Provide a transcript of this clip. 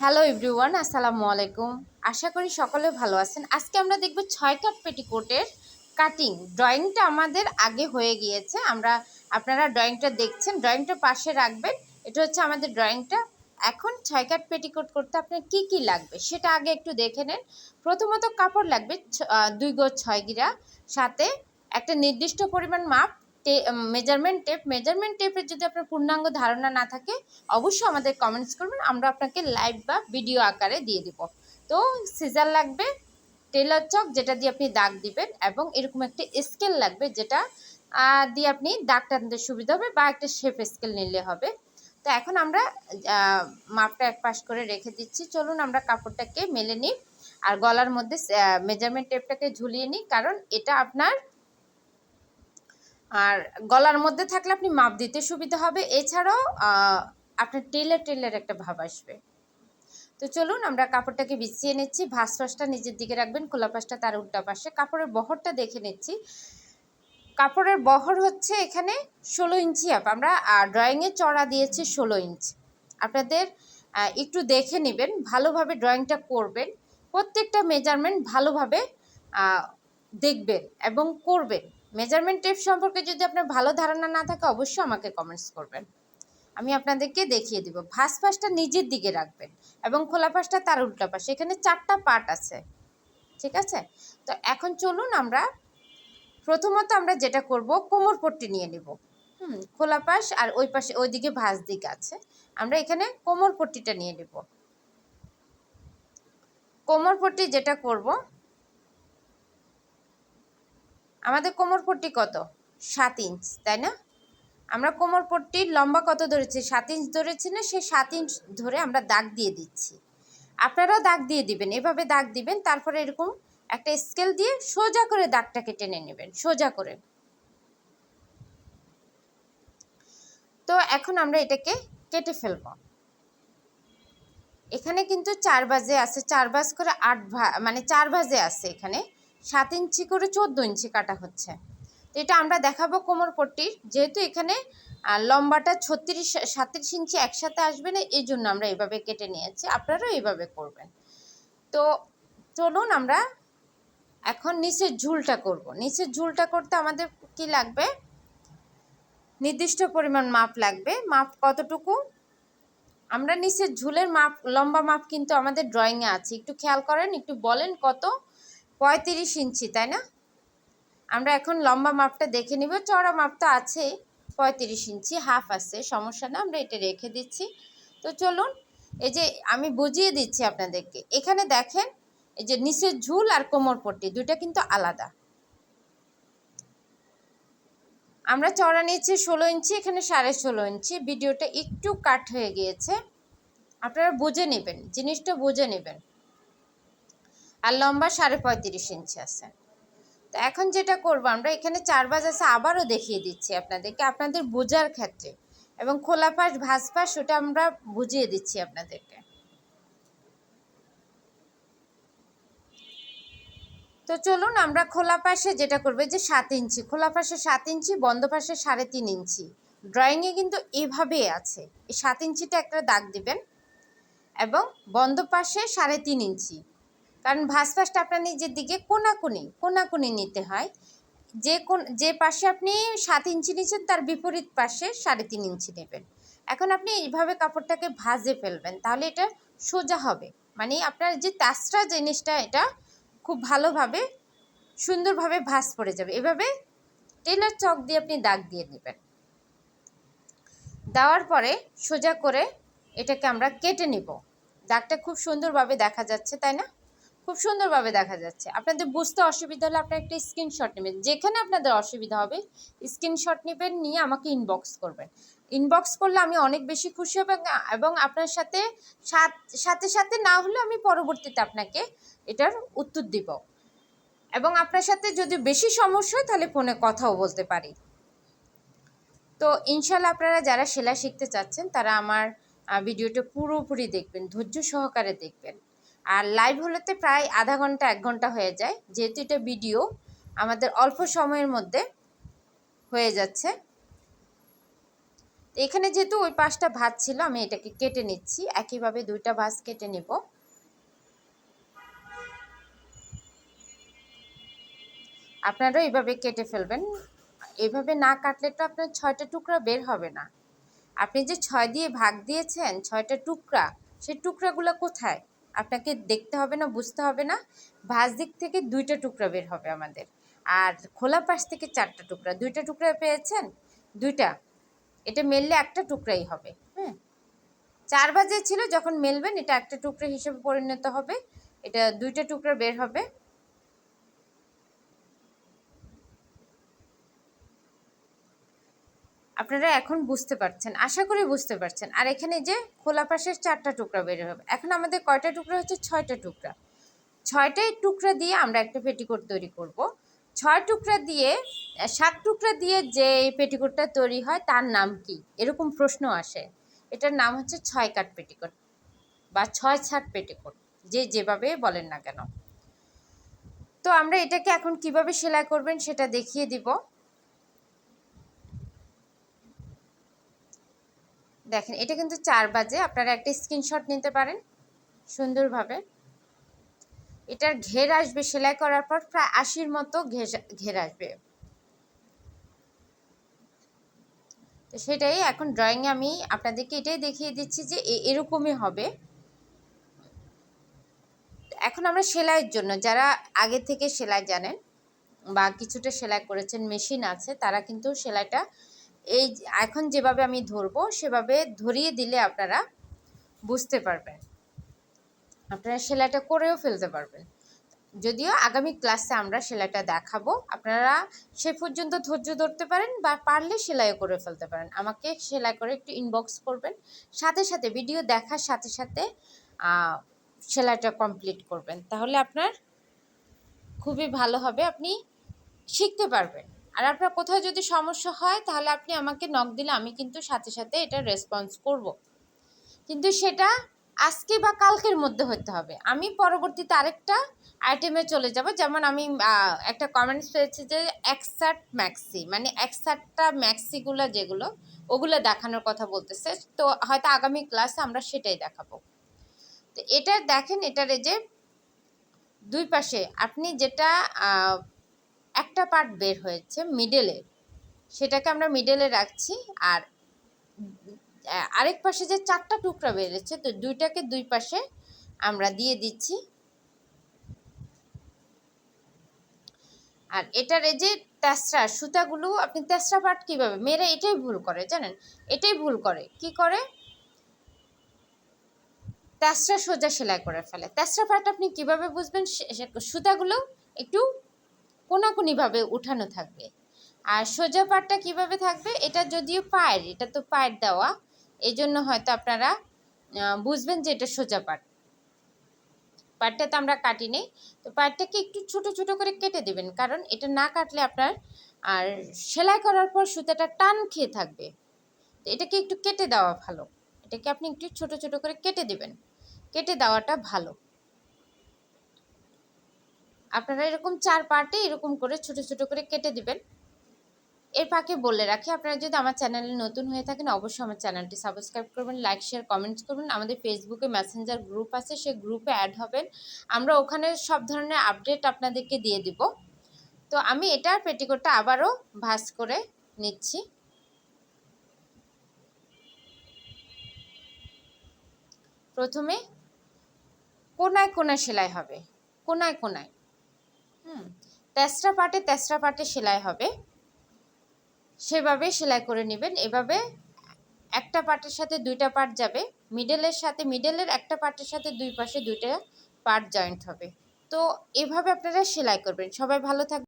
Hello everyone আসসালামু আলাইকুম আশা করি সকলে ভালো আছেন। আজকে আমরা দেখব ছয় কাট পেটিকোটের কাটিং ড্রয়িংটা আমাদের আগে হয়ে গিয়েছে। আমরা, আপনারা ড্রয়িংটা দেখছেন। ড্রয়িংটা পাশে রাখবেন। এটা হচ্ছে আমাদের ড্রয়িংটা এখন ছয় কাট পেটিকোট করতে আপনার কি কি লাগবে সেটা আগে একটু দেখে নেন। প্রথমত কাপড় লাগবে দুই গজ ছয় গিরা। সাথে একটা নির্দিষ্ট পরিমাণ মাপ মেজারমেন্ট টেপ মেজারমেন্ট টেপের যদি আপনার পূর্ণাঙ্গ ধারণা না থাকে, অবশ্যই আমাদের কমেন্টস করবেন, আমরা আপনাকে লাইভ বা ভিডিও আকারে দিয়ে দিব। তো সিজার লাগবে টেলার চক যেটা দিয়ে আপনি দাগ দিবেন, এবং এরকম একটা স্কেল লাগবে যেটা দিয়ে আপনি দাগ টানতে সুবিধা হবে বা একটা শেপ স্কেল নিলে হবে। তো এখন আমরা মাপটা এক পাশ করে রেখে দিচ্ছি। চলুন আমরা কাপড়টাকে মেলে নিই, আর গলার মধ্যে মেজারমেন্ট টেপটাকে ঝুলিয়ে নিই, কারণ এটা আপনার আর গলার মধ্যে থাকলে আপনি মাপ দিতে সুবিধা হবে। এছাড়াও আপনার টেলের টেলের একটা ভাব আসবে। তো চলুন, আমরা কাপড়টাকে বিছিয়ে নিচ্ছি। ভাস পাশটা নিজের দিকে রাখবেন খোলা পাশটা তার উল্টা পাশে। কাপড়ের বহরটা দেখে নিচ্ছি। কাপড়ের বহর হচ্ছে এখানে ষোলো ইঞ্চি আপ আমরা ড্রয়িংয়ে চড়া দিয়েছি ষোলো ইঞ্চ। আপনাদের একটু দেখে নেবেন, ভালোভাবে ড্রয়িংটা করবেন। প্রত্যেকটা মেজারমেন্ট ভালোভাবে দেখবেন এবং করবেন। মেজারমেন্ট টেপ সম্পর্কে যদি আপনার ভালো ধারণা না থাকে, অবশ্যই আমাকে কমেন্টস করবেন। আমি আপনাদেরকে দেখিয়ে দিব। ভাস পাশটা নিজের দিকে রাখবেন এবং খোলা পাশটা তার উল্টা পাশে। এখানে চারটা পার্ট আছে। ঠিক আছে? তো এখন চলুন আমরা, প্রথমত আমরা যেটা করব, কোমর পট্টি নিয়ে নেব। হুম, খোলা পাশ আর ওই পাশে ওইদিকে ভাঁজ দিক আছে। আমরা এখানে কোমর পট্টিটা নিয়ে নেব। কোমর পট্টি যেটা করব আমাদের কোমর পট্টি কত? সাত ইঞ্চ, তাই না? আমরা কোমর পট্টির লম্বা কত ধরেছি? সাত ইঞ্চ ধরেছি না সেই সাত ইঞ্চ ধরে আমরা দাগ দিয়ে দিচ্ছি। আপনারাও দাগ দিয়ে দিবেন, এভাবে দাগ দিবেন, তারপরে এরকম একটা স্কেল দিয়ে সোজা করে দাগটাকে টেনে নেবেন, সোজা করে। তো এখন আমরা এটাকে কেটে ফেলব। এখানে কিন্তু চার বাজে আছে, চার বাজ করে আট ভা মানে চার বাজে আছে এখানে। সাত ইঞ্চি করে চোদ্দ ইঞ্চি কাটা হচ্ছে। তো এটা আমরা দেখাবো কোমর পট্টির। যেহেতু এখানে লম্বাটা ছত্রিশ সাতত্রিশ ইঞ্চি একসাথে আসবে না, এই জন্য আমরা এইভাবে কেটে নিয়েছি। আপনারাও এইভাবে করবেন। তো চলুন আমরা এখন নিচের ঝুলটা করব। নিচের ঝুলটা করতে আমাদের কি লাগবে? নির্দিষ্ট পরিমাণ মাপ লাগবে। মাপ কতটুকু? আমরা নিচের ঝুলের মাপ, লম্বা মাপ কিন্তু আমাদের ড্রয়িংয়ে আছে। একটু খেয়াল করেন, একটু বলেন কত? পঁয়ত্রিশ ইঞ্চি, তাই না? আমরা এখন লম্বা মাপটা দেখে নিব। চড়া মাপ তো আছে পঁয়ত্রিশ ইঞ্চি, হাফ আছে, সমস্যা না, আমরা এটা রেখে দিচ্ছি। তো চলুন, এই যে আমি বুঝিয়ে দিচ্ছি আপনাদেরকে। এখানে দেখেন, এই যে নিচের ঝুল আর কোমর পট্টি, দুইটা কিন্তু আলাদা। আমরা চড়া নিয়েছি ষোলো ইঞ্চি, এখানে সাড়ে ষোলো ইঞ্চি। ভিডিওটা একটু কাট হয়ে গিয়েছে। আপনারা বুঝে নেবেন, জিনিসটা বুঝে নেবেন। আর লম্বা সাড়ে পঁয়ত্রিশ ইঞ্চি আছে। তো এখন যেটা করব, আমরা এখানে চার বাজ আছে, আবারও দেখিয়ে দিচ্ছি আপনাদেরকে, আপনাদের বোঝার ক্ষেত্রে। এবং খোলা পাশ, ভাঁজ পাশ, ওটা আমরা বুঝিয়ে দিচ্ছি আপনাদেরকে। তো চলুন, আমরা খোলা পাশে যেটা করবে যে সাত ইঞ্চি, খোলা পাশে সাত ইঞ্চি, বন্ধ পাশে সাড়ে তিন ইঞ্চি। ড্রয়িংয়ে কিন্তু এভাবেই আছে। এই সাত ইঞ্চিটা একটা দাগ দিবেন, এবং বন্ধ পাশে সাড়ে তিন ইঞ্চি। কারণ ভাঁজ পাশটা আপনার নিজের দিকে কোনাকুনি কোনাকুনি নিতে হয়। যে কোন, যে পাশে আপনি সাত ইঞ্চি নিচ্ছেন তার বিপরীত পাশে সাড়ে তিন ইঞ্চি নেবেন। এখন আপনি এইভাবে কাপড়টাকে ভাজে ফেলবেন, তাহলে এটা সোজা হবে। মানে আপনার যে তাসরা জিনিসটা, এটা খুব ভালোভাবে, সুন্দরভাবে ভাঁজ পড়ে যাবে। এভাবে টেলার চক দিয়ে আপনি দাগ দিয়ে নেবেন। দেওয়ার পরে সোজা করে এটাকে আমরা কেটে নিব। দাগটা খুব সুন্দরভাবে দেখা যাচ্ছে, তাই না? খুব সুন্দরভাবে দেখা যাচ্ছে। আপনাদের বুঝতে অসুবিধা হলে আপনার একটা স্ক্রিনশট নেবেন। যেখানে আপনাদের অসুবিধা হবে স্ক্রিনশট নেবেন, নিয়ে আমাকে ইনবক্স করবেন। ইনবক্স করলে আমি অনেক বেশি খুশি হব এবং- আপনার সাথ- সাথে সাথে না হলে আমি পরবর্তীতে আপনাকে এটার উত্তর দিব। এবং আপনার সাথে যদি বেশি সমস্যা হয়, তাহলে ফোনে কথাও বলতে পারি। তো ইনশাল্লাহ আপনারা যারা সেলাই শিখতে চাচ্ছেন, তারা আমার ভিডিওটা পুরোপুরি দেখবেন, ধৈর্য সহকারে দেখবেন। আর লাইভ হলেতে প্রায় আধা ঘণ্টা, এক ঘণ্টা হয়ে যায়। যেহেতু এটা ভিডিও আমাদের অল্প সময়ের মধ্যে হয়ে যাচ্ছে। এখানে যেহেতু ওই পাশটা ভাত ছিল, আমি এটাকে কেটে নিচ্ছি। একইভাবে দুইটা ভাঁজ কেটে নেব। আপনারাও এইভাবে কেটে ফেলবেন। এভাবে না কাটলে তো আপনার ছয়টা টুকরা বের হবে না। আপনি যে ছয় দিয়ে ভাগ দিয়েছেন, ছয়টা টুকরা সেই টুকরাগুলো কোথায়? আপনাকে দেখতে হবে না, বুঝতে হবে না। ভাঁজ দিক থেকে দুইটা টুকরা বের হবে আমাদের। আর খোলা পাশ থেকে চারটা টুকরা। দুইটা টুকরা পেয়েছেন? দুইটা। এটা মেললে একটা টুকরাই হবে। হ্যাঁ চার বাজে ছিল, যখন মেলবেন, এটা একটা টুকরা হিসেবে পরিণত হবে। এটা দুইটা টুকরা বের হবে। আপনারা এখন বুঝতে পারছেন, আশা করি বুঝতে পারছেন। আর এখানে যে খোলা পাশের চারটা টুকরা বের হবে, এখন আমাদের কয়টা টুকরা হচ্ছে? ছয়টা টুকরা। ছয়টাই টুকরা দিয়ে আমরা একটা পেটিকোট তৈরি করব। ছয় টুকরা দিয়ে, সাত টুকরা দিয়ে যে পেটিকোটটা তৈরি হয়, তার নাম কি? এরকম প্রশ্ন আসে। এটার নাম হচ্ছে ছয় কাট পেটিকোট বা ছয় ছাট পেটিকোট, যে যেভাবে বলেন না কেন। তো আমরা এটাকে এখন কীভাবে সেলাই করবেন সেটা দেখিয়ে দিব। দেখেন, এটা কিন্তু চার বাজে। আপনারা একটা স্ক্রিনশট নিতে পারেন সুন্দরভাবে। এটার ঘের আসবে সেলাই করার পর, প্রায় আশির মতো ঘের আসবে। তো সেটাই এখন ড্রয়িংয়ে আমি আপনাদেরকে এটাই দেখিয়ে দিচ্ছি যে এরকমই হবে। এখন আমরা সেলাইয়ের জন্য, যারা আগে থেকে সেলাই জানেন বা কিছুটা সেলাই করেছেন, মেশিন আছে, তারা কিন্তু সেলাইটা এই এখন যেভাবে আমি ধরবো, সেভাবে ধরিয়ে দিলে আপনারা বুঝতে পারবেন। আপনারা সেলাইটা করেও ফেলতে পারবেন। যদিও আগামী ক্লাসে আমরা সেলাইটা দেখাবো। আপনারা সে পর্যন্ত ধৈর্য ধরতে পারেন বা পারলে সেলাইও করে ফেলতে পারেন। আমাকে সেলাই করে একটু ইনবক্স করবেন। সাথে সাথে ভিডিও দেখার সাথে সাথে সেলাইটা কমপ্লিট করবেন। তাহলে আপনার খুবই ভালো হবে। আপনি শিখতে পারবেন। আর আপনার কোথাও যদি সমস্যা হয়, তাহলে আপনি আমাকে নক দিলে আমি কিন্তু সাথে সাথে এটা রেসপন্স করব। কিন্তু সেটা আজকে বা কালকের মধ্যে হতে হবে। আমি পরবর্তীতে আরেকটা আইটেমে চলে যাব, যেমন আমি একটা কমেন্টস পেয়েছি যে একসাট ম্যাক্সি মানে একসাটটা ম্যাক্সিগুলো যেগুলো, ওগুলো দেখানোর কথা বলতেছে। তো হয়তো আগামী ক্লাসে আমরা সেটাই দেখাবো। তো এটা দেখেন, এটার এই যে দুই পাশে আপনি যেটা একটা পার্ট বের হয়েছে মিডেলের সেটাকে আমরা মিডেলে রাখছি আর আরেক পাশে যে চারটা টুকরা বেরিয়েছে তো দুইটাকে দুই পাশে আমরা দিয়ে দিচ্ছি। আর এটার এই যে তেসরা সুতাগুলো, আপনি তেসরা পার্ট কীভাবে, মেয়েরা এটাই ভুল করে, জানেন? এটাই ভুল করে। কি করে? তেসরা সোজা সেলাই করে ফেলে। তেসরা পার্ট আপনি কীভাবে বুঝবেন? সুতাগুলো একটু কোনাকুনিভাবে উঠানো থাকবে। আর সোজা পাটটা কীভাবে থাকবে? এটা যদিও পায়ের, এটা তো পায়ের দেওয়া। এই জন্য হয়তো আপনারা বুঝবেন যে এটা সোজা পাট। পাটটা তো আমরা কাটি নেই। তো পাটটাকে একটু ছোট ছোট করে কেটে দেবেন। কারণ এটা না কাটলে আপনার, আর সেলাই করার পর সুতাটা টান খেয়ে থাকবে। তো এটাকে একটু কেটে দেওয়া ভালো। এটাকে আপনি একটু ছোট ছোট করে কেটে দেবেন। কেটে দেওয়াটা ভালো। আপনারা এরকম চার পার্টে এরকম করে ছোট ছোট করে কেটে দিবেন। এর পাকে বলে রাখি, আপনারা যদি আমার চ্যানেলে নতুন হয়ে থাকেন, অবশ্যই আমার চ্যানেলটি সাবস্ক্রাইব করবেন, লাইক, শেয়ার, কমেন্টস করবেন। আমাদের ফেসবুকে মেসেঞ্জার গ্রুপ আছে সেই গ্রুপে অ্যাড হবেন। আমরা ওখানে সব ধরনের আপডেট আপনাদেরকে দিয়ে দিব। তো আমি এটার পেটিকোটটা আবারও ভাস করে নিচ্ছি। প্রথমে কোনায় কোনায় সেলাই হবে? কোনায় কোনায়? হুম, তেসরা পাটে তেসরা পাটে সেলাই হবে। সেভাবে সেলাই করে নেবেন। এভাবে একটা পাটের সাথে দুইটা পার্ট যাবে। মিডলের সাথে, মিডলের একটা পার্টের সাথে দুই পাশে দুইটা পার্ট জয়েন্ট হবে। তো এভাবে আপনারা সেলাই করবেন। সবাই ভালো থাকবে